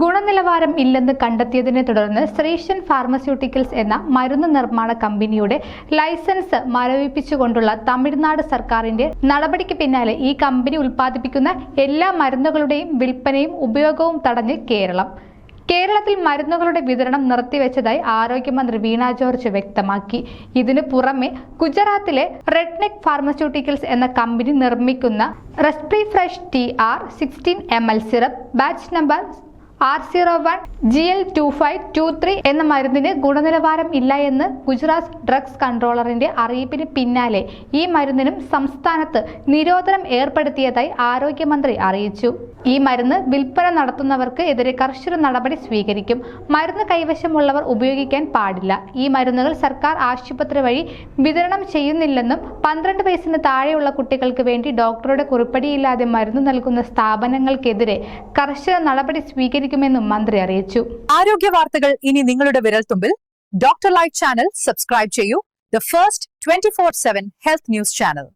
ഗുണനിലവാരം ഇല്ലെന്ന് കണ്ടെത്തിയതിനെ തുടർന്ന് ശ്രീശൻ ഫാർമസ്യൂട്ടിക്കൽസ് എന്ന മരുന്ന് നിർമ്മാണ കമ്പനിയുടെ ലൈസൻസ് മരവിപ്പിച്ചുകൊണ്ടുള്ള തമിഴ്നാട് സർക്കാരിന്റെ നടപടിക്ക് പിന്നാലെ ഈ കമ്പനി ഉൽപ്പാദിപ്പിക്കുന്ന എല്ലാ മരുന്നുകളുടെയും വിൽപ്പനയും ഉപയോഗവും തടഞ്ഞ് കേരളം. കേരളത്തിൽ മരുന്നുകളുടെ വിതരണം നിർത്തിവെച്ചതായി ആരോഗ്യമന്ത്രി വീണ ജോർജ് വ്യക്തമാക്കി. ഇതിനു പുറമെ ഗുജറാത്തിലെ റെഡ്നെക് ഫാർമസ്യൂട്ടിക്കൽസ് എന്ന കമ്പനി നിർമ്മിക്കുന്ന Respri fresh T R sixteen M L syrup batch number R zero one G L two five two three എന്ന മരുന്നിന് ഗുണനിലവാരം ഇല്ല എന്ന് ഗുജറാത്ത് ഡ്രഗ്സ് കൺട്രോളറിന്റെ അറിയിപ്പിന് പിന്നാലെ ഈ മരുന്നിനും സംസ്ഥാനത്ത് നിരോധനം ഏർപ്പെടുത്തിയതായി ആരോഗ്യമന്ത്രി അറിയിച്ചു. ഈ മരുന്ന് വിൽപ്പന നടത്തുന്നവർക്ക് എതിരെ കർശന നടപടി സ്വീകരിക്കും. മരുന്ന് കൈവശമുള്ളവർ ഉപയോഗിക്കാൻ പാടില്ല. ഈ മരുന്നുകൾ സർക്കാർ ആശുപത്രി വഴി വിതരണം ചെയ്യുന്നില്ലെന്നും പന്ത്രണ്ട് വയസ്സിന് താഴെയുള്ള കുട്ടികൾക്ക് വേണ്ടി ഡോക്ടറുടെ കുറിപ്പടിയില്ലാതെ മരുന്ന് നൽകുന്ന സ്ഥാപനങ്ങൾക്കെതിരെ കർശന നടപടി സ്വീകരിക്കുമെന്നും മന്ത്രി അറിയിച്ചു. ആരോഗ്യ വാർത്തകൾ ഇനി നിങ്ങളുടെ വിരൽത്തുമ്പിൽ. ഡോക്ടർ ലൈറ്റ് ചാനൽ സബ്സ്ക്രൈബ് ചെയ്യൂ. The first twenty four seven health news channel